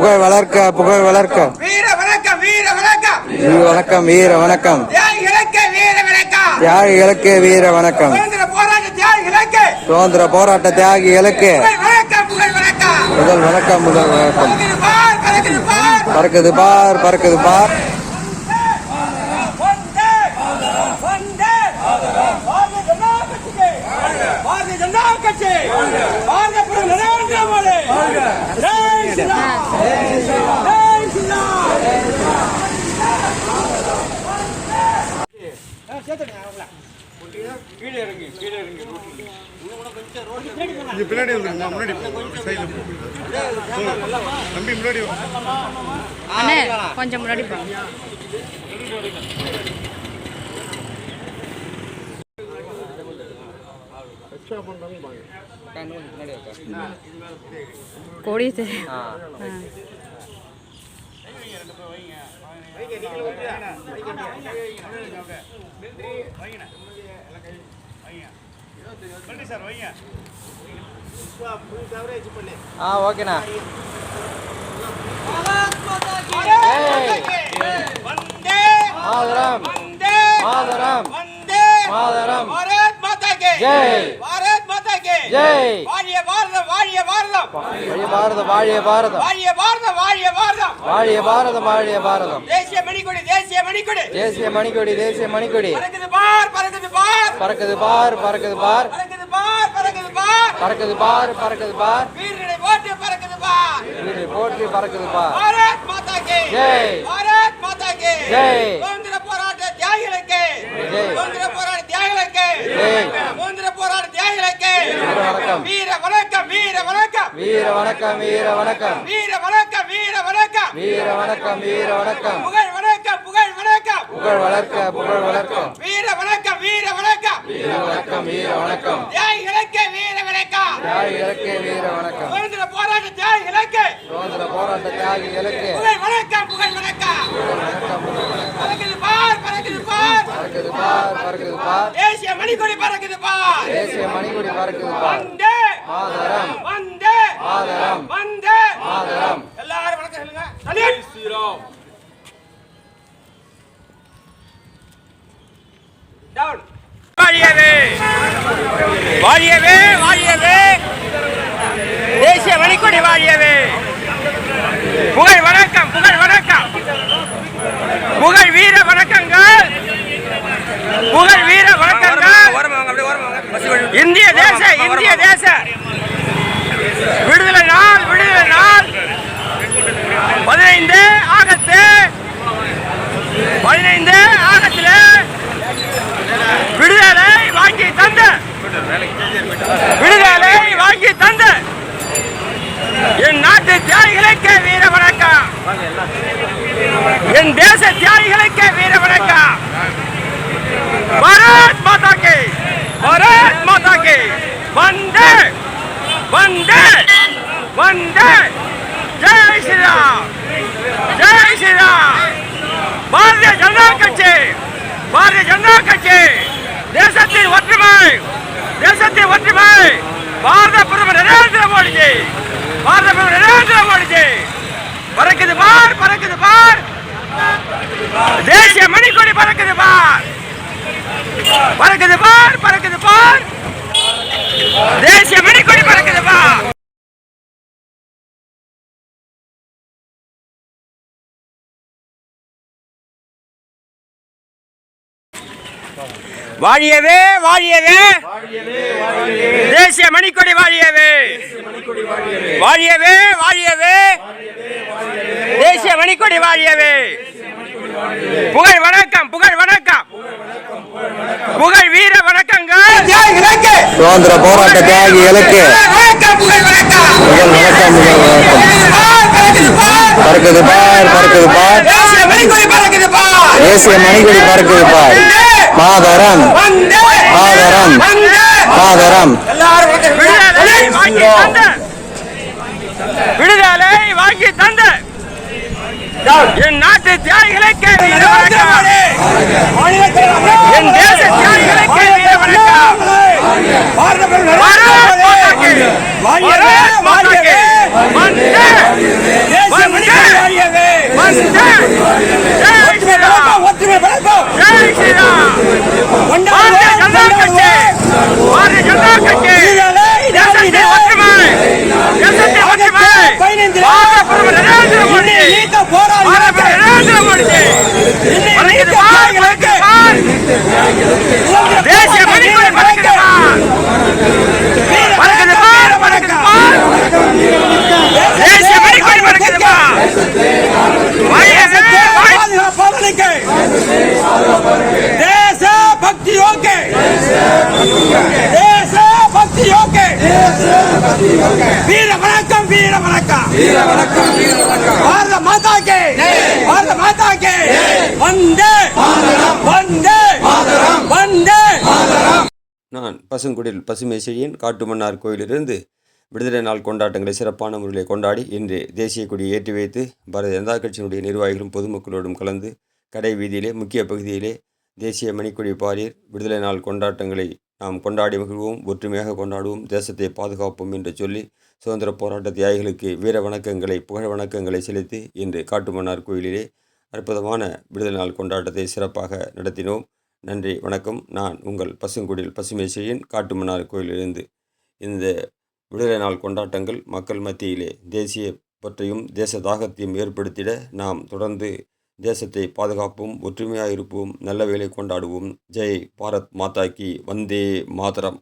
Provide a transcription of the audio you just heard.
புகழ் வளர்க்க புகழ் வளர்க்க. வீர வணக்கம் வீர வணக்கம். வீர வணக்கம் வீர வணக்கம். தியாகிகளுக்கு வீர சுதந்திர போராட்ட தியாகிகளுக்கு போராட்ட தியாகிகளுக்கு முதல் வணக்கம் முதல் வணக்கம். பறக்குது பார் பறக்குது பார். பறக்குது கீழே இறங்கி கீழே பின்னாடி வந்துருங்க முன்னாடி சைடில் தம்பி முன்னாடி கொஞ்சம் முன்னாடி கோடி ஆ. ஓகேண்ணா வந்தே மாதரம் மாதரம் மாதரம் பாரத் மாதா கே ஜெய். பாரத் மாதா கே ஜெய். வாழிய வாழிய பாரதம் வாழிய பாரதம். வாழிய பாரதம் வாழிய பாரதம். வாழிய பாரதம் வாழிய பாரதம். தேசிய மணிக்கொடி தேசிய மணிக்கொடி. தேசிய மணிக்கொடி தேசிய மணிக்கொடி. பறக்குது பார் பறக்குது பார். பறக்குது பார் பறக்குது பார். பறக்குது பார் பறக்குது பார். பறக்குது பார் பறக்குது பார். வீரர்களை ஓட்டு பறக்குது பார். வீடு போற்றி பறக்குது பார். பாரத் மாதா கே. ஜெய். பாரத் மாதா கே. ஜெய். சுதந்திர போராட்ட தியாகிகளுக்கு. ஜெய். சுதந்திர போராட்ட தியாகிகளுக்கு. ஜெய். சுதந்திர போராட்ட தியாகிகளுக்கு. வணக்கம். வீர வணக்கம். வீர வணக்கம் வீர வணக்கம். வீர வணக்கம் வீர வணக்கம். வீர வணக்கம் வீர வணக்கம். புகழ் வணக்கம் புகழ் வணக்கம். புகழ் வளர்க்க புகழ் வளர்க்க. வீர வணக்கம் வீர வணக்கம். வீர வணக்கம் வீர வணக்கம். தியாகிகளுக்கு வீர வணக்கம். தியாகிகளுக்கு வீர வணக்கம். சுதந்திர போராட்ட தியாகிகளுக்கு சுதந்திர போராட்ட தியாகிகளுக்கு புகழ் வணக்கம் புகழ் வணக்கம். பறக்குது பார் பறக்குது பார். பறக்குது பார் பறக்குது பார். தேசிய மணிக்கொடி பறக்குது பார். தேசிய மணிக்கொடி பறக்குது பார். வந்தே. மாதரம். வந்தே. மாதரம் வந்தே மாதரம் எல்லாரும் வணக்கம் சொல்லுங்க சல்யூட் ஸ்ரீராம் டவுன் வாழியவே வாழியவே வாழியவே தேசிய மணிக்கொடி வாழியவே புகழ் வணக்கம் புகழ் வணக்கம் புகழ் வீர வணக்கங்கள் புகழ் வீர வணக்கங்கள் இந்திய தேச இந்திய தேச விடுதலை நாள் விடுதலை நாள் பதினைந்து ஆகத்து பதினைந்து ஆகஸ்டில் விடுதலை வாங்கி தந்த. விடுதலை வாங்கி தந்த. என் நாட்டு தியாகிகளுக்கு வீர வணக்கம் என் தேச தியாகிகளுக்கு வீர வணக்கம் பாரத் மாதா கே பாரத் மாதா கே வந்தே வந்தே வந்தே ஜெய் ஸ்ரீராம் ஜெய் ஸ்ரீராம் பாரதிய ஜனதா கட்சி பாரதிய ஜனதா கட்சி தேசத்தின் ஒற்றுமை தேசத்தின் ஒற்றுமை. பாரத பிரதமர் நரேந்திர மோடிஜி பாரத பிரதமர் நரேந்திர மோடிஜி. பறக்குது பார் பறக்குது பார். தேசிய மணிக்கொடி பறக்குது பார். பறக்குது பார் பறக்குது பார். தேசிய மணிக்கொடி பறக்குது பார். வாழியவே வாழியவே. தேசிய மணிக்கொடி வாழியவே. வாழியவே. வாழியவே தேசிய மணிக்கொடி வாழியவே. புகழ் வணக்கம் புகழ் வணக்கம். புகழ் வீர வணக்கங்கள். சுதந்திர போராட்ட தியாகிகளுக்கு வணக்கம். புகழ் வணக்கம் முதல் வணக்கம். பறக்குது பார் பறக்குது பார். தேசிய மணிக்கொடி பறக்குது பார். மாதரம் மாதரம் மாதரம் விடுதலை வாங்கி தந்த. என் நாட்டு தியாகிகளை என் தேச தியாகிகளை பாரத வீர வணக்கம் வீர வணக்கம் பாரத மாதா கே பாரத மாதா கே வந்தே. வந்தே. வந்தே. நான் பசுங்குடில் பசுமை செய்யின் காட்டுமன்னார் கோயிலிலிருந்து விடுதலை நாள் கொண்டாட்டங்களை சிறப்பான முறையில் கொண்டாடி இன்று தேசிய கொடியை ஏற்றி வைத்து பாரதிய ஜனதா கட்சியினுடைய நிர்வாகிகளும் பொதுமக்களோடும் கலந்து கடை வீதியிலே முக்கிய பகுதியிலே தேசிய மணிக்கொடி பாரீர் விடுதலை நாள் கொண்டாட்டங்களை நாம் கொண்டாடி மகிழ்வோம் ஒற்றுமையாக கொண்டாடுவோம் தேசத்தை பாதுகாப்போம் என்று சொல்லி சுதந்திர போராட்ட தியாகிகளுக்கு வீர வணக்கங்களை புகழ் வணக்கங்களை செலுத்தி இன்று காட்டுமன்னார் கோயிலிலே அற்புதமான விடுதலை நாள் கொண்டாட்டத்தை சிறப்பாக நடத்தினோம். நன்றி வணக்கம். நான் உங்கள் பசுங்குடியில் பசுமை செய்யின் காட்டுமன்னார் கோயிலிலிருந்து. இந்த விடுதலை நாள் கொண்டாட்டங்கள் மக்கள் மத்தியிலே தேசிய பற்றையும் தேச தாகத்தையும் ஏற்படுத்திட நாம் தொடர்ந்து தேசத்தை பாதுகாப்போம் ஒற்றுமையாக இருப்போம் நல்ல வேலை கொண்டாடுவோம். ஜெய் பாரத் மாதா கி வந்தே மாதரம்.